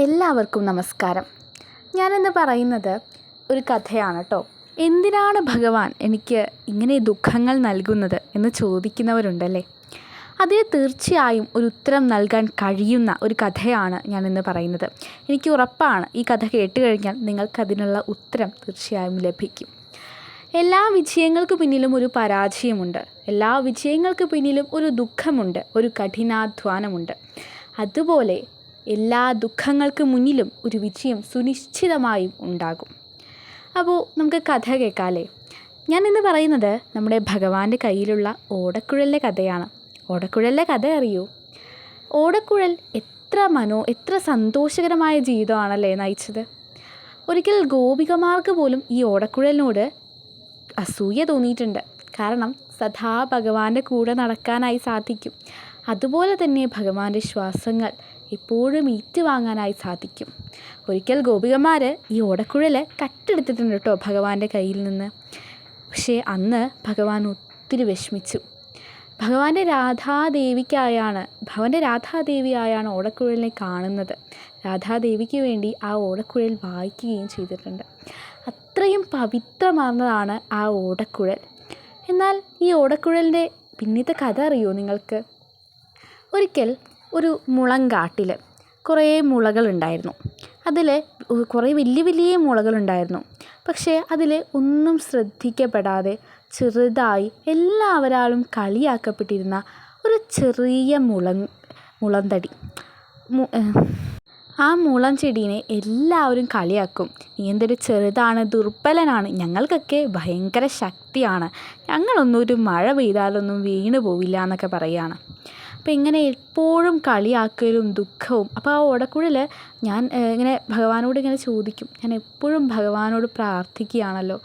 എല്ലാവർക്കും നമസ്കാരം. ഞാനിന്ന് പറയുന്നത് ഒരു കഥയാണ് കേട്ടോ എന്തിനാണ് ഭഗവാൻ എനിക്ക് ഇങ്ങനെ ദുഃഖങ്ങൾ നൽകുന്നത് എന്ന് ചോദിക്കുന്നവരുണ്ടല്ലേ? അതിന് തീർച്ചയായും ഒരു ഉത്തരം നൽകാൻ കഴിയുന്ന ഒരു കഥയാണ് ഞാൻ ഇന്ന് പറയുന്നത്. എനിക്ക് ഉറപ്പാണ് ഈ കഥ കേട്ട് കഴിഞ്ഞാൽ നിങ്ങൾക്കതിനുള്ള ഉത്തരം തീർച്ചയായും ലഭിക്കും. എല്ലാ വിജയങ്ങൾക്ക് പിന്നിലും ഒരു പരാജയമുണ്ട്. എല്ലാ വിജയങ്ങൾക്ക് പിന്നിലും ഒരു ദുഃഖമുണ്ട്. ഒരു കഠിനാധ്വാനമുണ്ട്. അതുപോലെ എല്ലാ ദുഃഖങ്ങൾക്ക് മുന്നിലും ഒരു വിജയം സുനിശ്ചിതമായും ഉണ്ടാകും. അപ്പോൾ നമുക്ക് കഥ കേൾക്കാമല്ലേ ഞാൻ ഇന്ന് പറയുന്നത് നമ്മുടെ ഭഗവാന്റെ കയ്യിലുള്ള ഓടക്കുഴലിന്റെ കഥയാണ്. ഓടക്കുഴലിന്റെ കഥ അറിയൂ? ഓടക്കുഴൽ എത്ര മനോ എത്ര സന്തോഷകരമായ ജീവിതമാണല്ലേ നയിച്ചത്? ഒരിക്കൽ ഗോപികമാർക്ക് പോലും ഈ ഓടക്കുഴലിനോട് അസൂയ തോന്നിയിട്ടുണ്ട്. കാരണം സദാ ഭഗവാന്റെ കൂടെ നടക്കാനായി സാധിക്കും. അതുപോലെ തന്നെ ഭഗവാന്റെ ശ്വാസങ്ങൾ എപ്പോഴും ഏറ്റുവാങ്ങാനായി സാധിക്കും. ഒരിക്കൽ ഗോപികമാർ ഈ ഓടക്കുഴൽ കട്ടെടുത്തിട്ടുണ്ട് കേട്ടോ ഭഗവാന്റെ കയ്യിൽ നിന്ന്. പക്ഷേ അന്ന് ഭഗവാൻ ഒത്തിരി വിഷമിച്ചു. ഭഗവാന്റെ രാധാദേവിക്കായാണ് ഭവന്റെ രാധാദേവിയായാണ് ഓടക്കുഴലിനെ കാണുന്നത്. രാധാദേവിക്ക് വേണ്ടി ആ ഓടക്കുഴൽ വായിക്കുകയും ചെയ്തിട്ടുണ്ട്. അത്രയും പവിത്രമാർന്നതാണ് ആ ഓടക്കുഴൽ. എന്നാൽ ഈ ഓടക്കുഴലിന്റെ പിന്നീത്തെ കഥ അറിയോ നിങ്ങൾക്ക്? ഒരിക്കൽ ഒരു മുളങ്കാട്ടിൽ കുറേ മുളകളുണ്ടായിരുന്നു. അതിൽ കുറേ വലിയ വലിയ മുളകളുണ്ടായിരുന്നു. പക്ഷേ അതിൽ ഒന്നും ശ്രദ്ധിക്കപ്പെടാതെ ചെറുതായി എല്ലാവരാലും കളിയാക്കപ്പെട്ടിരുന്ന ഒരു ചെറിയ മുള മുളന്തടി. ആ മുളം ചെടീനെ എല്ലാവരും കളിയാക്കും. നീ എന്തൊരു ചെറുതാണ് ദുർബലനാണ്. ഞങ്ങൾക്കൊക്കെ ഭയങ്കര ശക്തിയാണ്. ഞങ്ങളൊന്നും ഒരു മഴ പെയ്താലൊന്നും വീണ് പോവില്ല എന്നൊക്കെ പറയുകയാണ് അപ്പോൾ ഇങ്ങനെ എപ്പോഴും കളിയാക്കലും ദുഃഖവും. അപ്പോൾ ആ ഓടക്കുഴൽ ഞാൻ ഇങ്ങനെ ഭഗവാനോട് ഇങ്ങനെ ചോദിക്കും. ഞാൻ എപ്പോഴും ഭഗവാനോട് പ്രാർത്ഥിക്കുകയാണല്ലോ.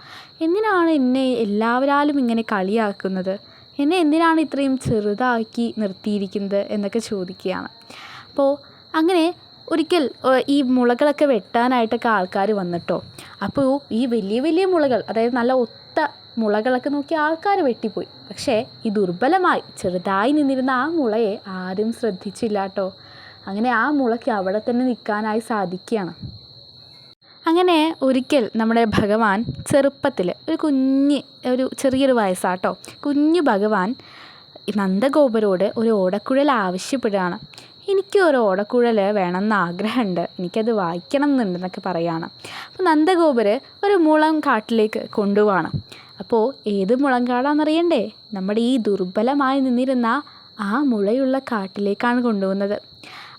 എന്തിനാണ് എന്നെ എല്ലാവരാലും ഇങ്ങനെ കളിയാക്കുന്നത്? എന്നെ എന്തിനാണ് ഇത്രയും ചെറുതാക്കി നിർത്തിയിരിക്കുന്നത് എന്നൊക്കെ ചോദിക്കുകയാണ്. അപ്പോൾ അങ്ങനെ ഒരിക്കൽ ഈ മുളകളൊക്കെ വെട്ടാനായിട്ടൊക്കെ ആൾക്കാർ വന്നിട്ടോ. അപ്പോൾ ഈ വലിയ വലിയ മുളകൾ അതായത് നല്ല ഒത്ത മുളകളൊക്കെ നോക്കി ആൾക്കാർ വെട്ടിപ്പോയി. പക്ഷേ ഈ ദുർബലമായി ചെറുതായി നിന്നിരുന്ന ആ മുളയെ ആരും ശ്രദ്ധിച്ചില്ല കേട്ടോ അങ്ങനെ ആ മുളയ്ക്ക് അവിടെ തന്നെ നിൽക്കാനായി സാധിക്കുകയാണ്. അങ്ങനെ ഒരിക്കൽ നമ്മുടെ ഭഗവാൻ ചെറുപ്പത്തിൽ ഒരു കുഞ്ഞ് ഒരു ചെറിയൊരു വയസ്സാട്ടോ. കുഞ്ഞു ഭഗവാൻ നന്ദഗോപരോട് ഒരു ഓടക്കുഴൽ ആവശ്യപ്പെടുകയാണ്. എനിക്ക് ഒരു ഓടക്കുഴൽ വേണമെന്ന് ആഗ്രഹമുണ്ട് എനിക്കത് വായിക്കണം എന്നുണ്ടെന്നൊക്കെ പറയുകയാണ് അപ്പോൾ നന്ദഗോപർ ഒരു മുളം കാട്ടിലേക്ക് കൊണ്ടുപോവാണ്. അപ്പോൾ ഏത് മുളം കാടാണെന്നറിയണ്ടേ നമ്മുടെ ഈ ദുർബലമായി നിന്നിരുന്ന ആ മുളയുള്ള കാട്ടിലേക്കാണ് കൊണ്ടുപോകുന്നത്.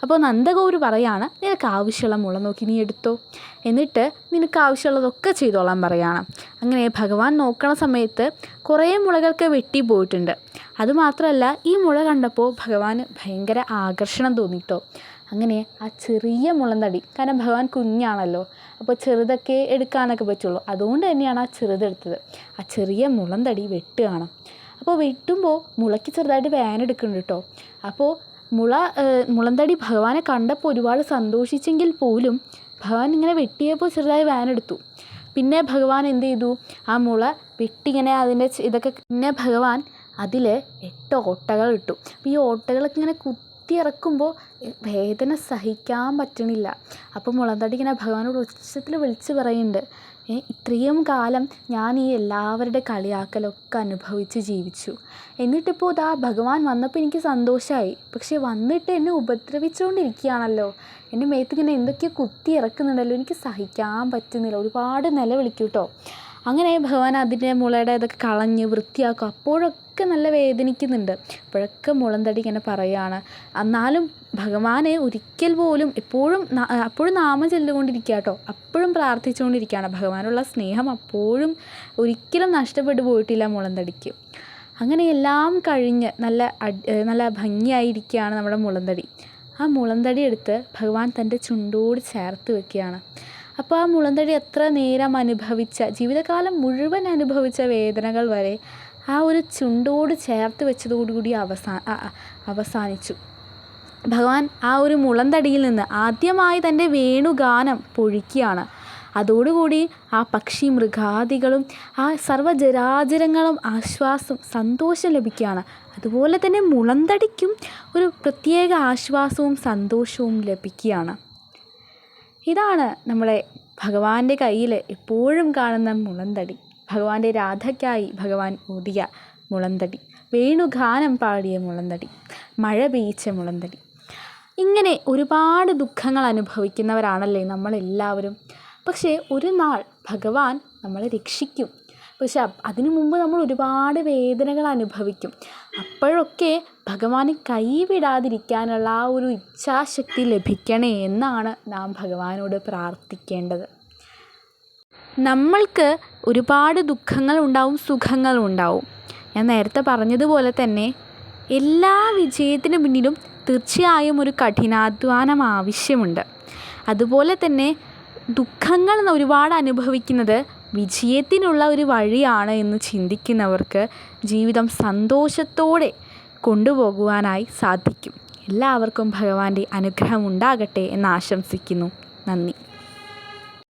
അപ്പോൾ നന്ദഗൗരി പറയാണ് നിനക്ക് ആവശ്യമുള്ള മുള നോക്കി നീ എടുത്തോ. എന്നിട്ട് നിനക്ക് ആവശ്യമുള്ളതൊക്കെ ചെയ്തോളാൻ പറയാണ്. അങ്ങനെ ഭഗവാൻ നോക്കണ സമയത്ത് കുറേ മുളകൾക്ക് വെട്ടി പോയിട്ടുണ്ട്. അതുമാത്രമല്ല ഈ മുള കണ്ടപ്പോൾ ഭഗവാന് ഭയങ്കര ആകർഷണം തോന്നിട്ടോ. അങ്ങനെ ആ ചെറിയ മുളന്തടി കാരണം ഭഗവാൻ കുഞ്ഞാണല്ലോ അപ്പോൾ ചെറുതൊക്കെ എടുക്കാനൊക്കെ പറ്റുള്ളൂ. അതുകൊണ്ട് തന്നെയാണ് ആ ചെറുതെടുത്തത് ആ ചെറിയ മുളന്തടി വെട്ടുകയാണ്. അപ്പോൾ വെട്ടുമ്പോൾ മുളയ്ക്ക് ചെറുതായിട്ട് വേനെടുക്കുന്നുണ്ട് കേട്ടോ. അപ്പോൾ മുള മുളന്തടി ഭഗവാനെ കണ്ടപ്പോൾ ഒരുപാട് സന്തോഷിച്ചെങ്കിൽ പോലും ഭഗവാൻ ഇങ്ങനെ വെട്ടിയപ്പോൾ ചെറുതായി വേനെടുത്തു പിന്നെ ഭഗവാൻ എന്ത് ചെയ്തു? ആ മുള വെട്ടിങ്ങനെ അതിന്റെ ഇതൊക്കെ പിന്നെ ഭഗവാൻ അതിൽ എട്ട് ഓട്ടകൾ ഇട്ടു. അപ്പോൾ ഈ ഓട്ടകളൊക്കെ ഇങ്ങനെ കുത്തി ഇറക്കുമ്പോൾ വേദന സഹിക്കാൻ പറ്റണില്ല. അപ്പോൾ മുളന്തടി ഇങ്ങനെ ഭഗവാനോട് ഉച്ചത്തിൽ വിളിച്ച് പറയുന്നുണ്ട് ഇത്രയും കാലം ഞാൻ ഈ എല്ലാവരുടെ കളിയാക്കലൊക്കെ അനുഭവിച്ച് ജീവിച്ചു. എന്നിട്ടിപ്പോൾ ഇതാ ഭഗവാൻ വന്നപ്പോൾ എനിക്ക് സന്തോഷമായി പക്ഷേ വന്നിട്ട് എന്നെ ഉപദ്രവിച്ചുകൊണ്ടിരിക്കുകയാണല്ലോ എന്റെ മേത്തിങ്ങനെ എന്തൊക്കെയോ കുത്തി ഇറക്കുന്നുണ്ടല്ലോ എനിക്ക് സഹിക്കാൻ പറ്റുന്നില്ല. ഒരുപാട് നിലവിളിക്കും കേട്ടോ അങ്ങനെ ഭഗവാൻ അതിന്റെ മുളയുടെ ഇതൊക്കെ കളഞ്ഞ് വൃത്തിയാക്കും. അപ്പോഴൊക്കെ നല്ല വേദനിക്കുന്നുണ്ട്. അപ്പോഴൊക്കെ മുളന്തടി ഇങ്ങനെ പറയുകയാണ് എന്നാലും ഭഗവാനെ ഒരിക്കൽ പോലും എപ്പോഴും അപ്പോഴും നാമം ചെല്ലുകൊണ്ടിരിക്കുക കേട്ടോ അപ്പോഴും പ്രാർത്ഥിച്ചുകൊണ്ടിരിക്കുകയാണ് ഭഗവാനുള്ള സ്നേഹം അപ്പോഴും ഒരിക്കലും നഷ്ടപ്പെട്ടു പോയിട്ടില്ല മുളന്തടിക്ക്. അങ്ങനെ എല്ലാം കഴിഞ്ഞ് നല്ല നല്ല ഭംഗിയായിരിക്കുകയാണ് നമ്മുടെ മുളന്തടി. ആ മുളന്തടി എടുത്ത് ഭഗവാൻ തന്റെ ചുണ്ടോട് ചേർത്ത് വെക്കുകയാണ്. അപ്പോൾ ആ മുളന്തടി എത്ര നേരം അനുഭവിച്ച ജീവിതകാലം മുഴുവൻ അനുഭവിച്ച വേദനകൾ വരെ ആ ഒരു ചുണ്ടോട് ചേർത്ത് വെച്ചതോടുകൂടി അവസാ അവസാനിച്ചു. ഭഗവാൻ ആ ഒരു മുളന്തടിയിൽ നിന്ന് ആദ്യമായി തന്റെ വേണുഗാനം പൊഴിക്കുകയാണ്. അതോടുകൂടി ആ പക്ഷി മൃഗാദികളും ആ സർവജരാചരങ്ങളും ആശ്വാസം സന്തോഷം ലഭിക്കുകയാണ്. അതുപോലെ തന്നെ മുളന്തടിക്കും ഒരു പ്രത്യേക ആശ്വാസവും സന്തോഷവും ലഭിക്കുകയാണ്. ഇതാണ് നമ്മുടെ ഭഗവാന്റെ കയ്യിൽ എപ്പോഴും കാണുന്ന മുളന്തടി. ഭഗവാന്റെ രാധയ്ക്കായി ഭഗവാൻ ഊതിയ മുളന്തടി. വേണുഗാനം പാടിയ മുളന്തടി. മഴ പെയ്ച്ച മുളന്തടി. ഇങ്ങനെ ഒരുപാട് ദുഃഖങ്ങൾ അനുഭവിക്കുന്നവരാണല്ലേ നമ്മളെല്ലാവരും. പക്ഷേ ഒരു നാൾ ഭഗവാൻ നമ്മളെ രക്ഷിക്കും. പക്ഷെ അതിനു മുമ്പ് നമ്മൾ ഒരുപാട് വേദനകൾ അനുഭവിക്കും. അപ്പോഴൊക്കെ ഭഗവാനെ കൈവിടാതിരിക്കാനുള്ള ആ ഒരു ഇച്ഛാശക്തി ലഭിക്കണേ എന്നാണ് നാം ഭഗവാനോട് പ്രാർത്ഥിക്കേണ്ടത്. നമ്മൾക്ക് ഒരുപാട് ദുഃഖങ്ങൾ ഉണ്ടാവും സുഖങ്ങളും ഉണ്ടാവും. ഞാൻ നേരത്തെ പറഞ്ഞതുപോലെ തന്നെ എല്ലാ വിജയത്തിന് പിന്നിലും തീർച്ചയായും ഒരു കഠിനാധ്വാനം ആവശ്യമുണ്ട്. അതുപോലെ തന്നെ ദുഃഖങ്ങൾ ഒരുപാട് അനുഭവിക്കുന്നത് വിജയത്തിനുള്ള ഒരു വഴിയാണ് എന്ന് ചിന്തിക്കുന്നവർക്ക് ജീവിതം സന്തോഷത്തോടെ കൊണ്ടുപോകുവാനായി സാധിക്കും. എല്ലാവർക്കും ഭഗവാന്റെ അനുഗ്രഹം ഉണ്ടാകട്ടെ എന്ന് ആശംസിക്കുന്നു. നന്ദി.